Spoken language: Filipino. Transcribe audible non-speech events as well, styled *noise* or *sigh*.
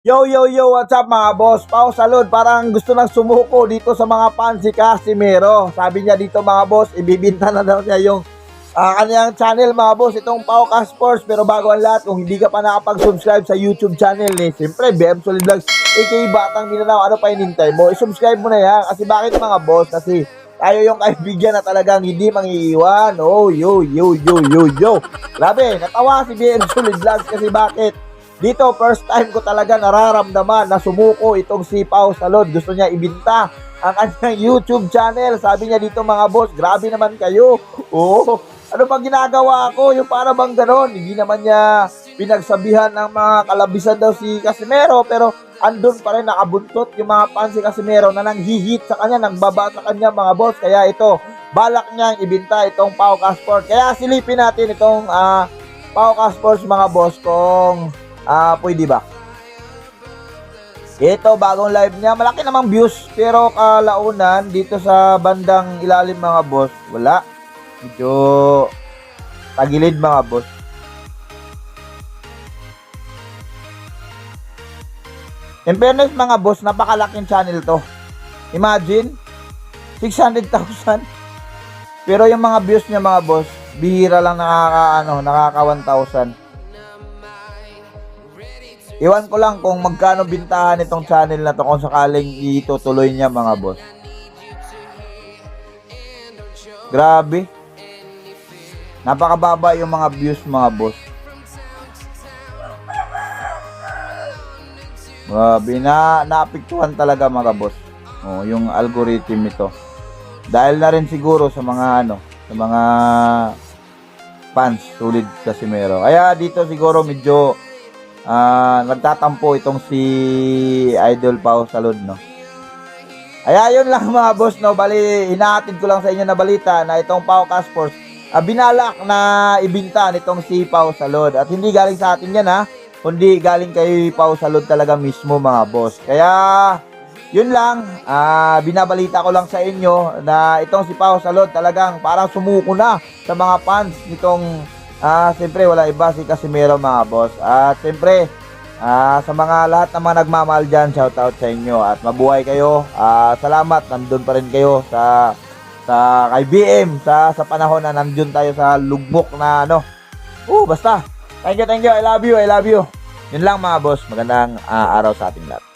Yo, yo, yo, what's up mga boss? Pao Salud, parang gusto nang sumuko dito sa mga fans si Casimiro. Sabi niya dito mga boss, ibibinta na daw niya yung ah, kanyang channel mga boss, itong Pao Sports. Pero bago ang lahat, kung hindi ka pa nakapag-subscribe sa YouTube channel ni, siyempre, BM Solid Vlogs, aka Batang Mindanao, ano pa hinintay mo? I-subscribe mo na yan. Kasi bakit mga boss? Kasi tayo yung kaibigan na talagang hindi mangiiwan. Oh, yo, yo, yo, yo, yo. Grabe, natawa si BM Solid Vlogs kasi bakit? Dito, first time ko talaga nararamdaman na sumuko itong si Pao Salod. Gusto niya ibinta ang kanyang YouTube channel. Sabi niya dito mga boss, grabe naman kayo. Oo, ano bang ginagawa ko? Yung para bang ganon. Hindi naman niya pinagsabihan ng mga kalabisan daw si Casimero. Pero andun pa rin nakabuntot yung mga fans si Casimero na nanghihit sa kanya, nangbaba sa kanya mga boss. Kaya ito, balak niyang ibinta itong Pao Sport. Kaya silipin natin itong ah Pao Sports mga boss kung Ah, pwede ba? Ito, bagong live niya. Malaki namang views. Pero kalaunan, dito sa bandang ilalim mga boss, wala. Medyo tagilid mga boss. In fairness mga boss, napakalaking channel to. Imagine, 600,000. Pero yung mga views niya mga boss, bihira lang nakaka, ano, nakaka 1,000. Iwan ko lang kung magkano bintahan itong channel na to kung sakaling itutuloy niya mga boss. Grabe. Napakababa yung mga views mga boss. Grabe na naapektuhan talaga mga boss. Oh, yung algorithm nito. Dahil na rin siguro sa mga ano, sa mga fans tulid Casimero. Kaya dito siguro medyo ah nagtatampo itong si Idol Pao Salud, no? Kaya yun lang *laughs* mga boss, no? Bali, inaatid ko lang sa inyo na balita na itong Pao Sports ah, binalak na ibinta nitong si Pao Salud. At hindi galing sa atin yan, ha? Kundi galing kay Pao Salud talaga mismo, mga boss. Kaya, yun lang, ah, binabalita ko lang sa inyo na itong si Pao Salud talagang parang sumuko na sa mga fans nitong Ah, siyempre wala iba si Casimiro mga boss. At siyempre, ah, sa mga lahat ng mga nagmamahal dyan, shout out sa inyo at mabuhay kayo. Ah, salamat, nandun pa rin kayo sa sa kay BM sa sa panahon na nandun tayo sa lugmok na ano. Oh, basta. Thank you, thank you. I love you, I love you. Yun lang mga boss. Magandang ah, araw sa ating lahat.